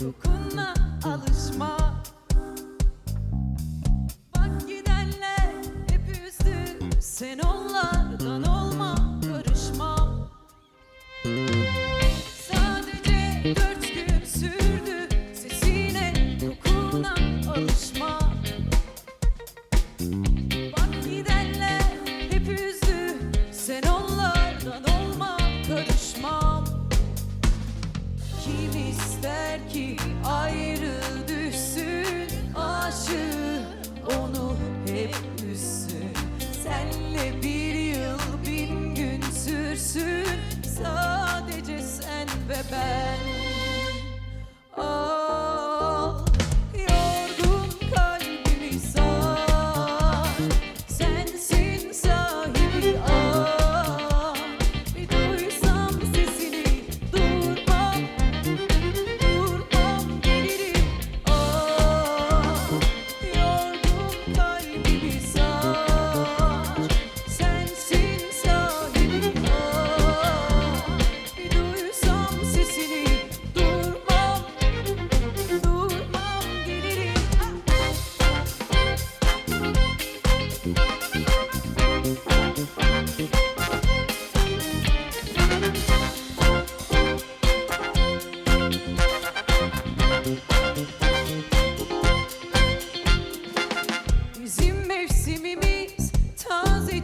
Dokunma alışma. Bak gidenler hep üzdü. Sen onlardan olma karışma. Sadece dört gün sürdü. Sesine kokuna alışma.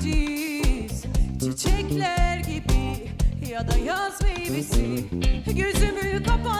sessiz Çiçekler gibi ya da yaz meyvesi. Gözümü kapat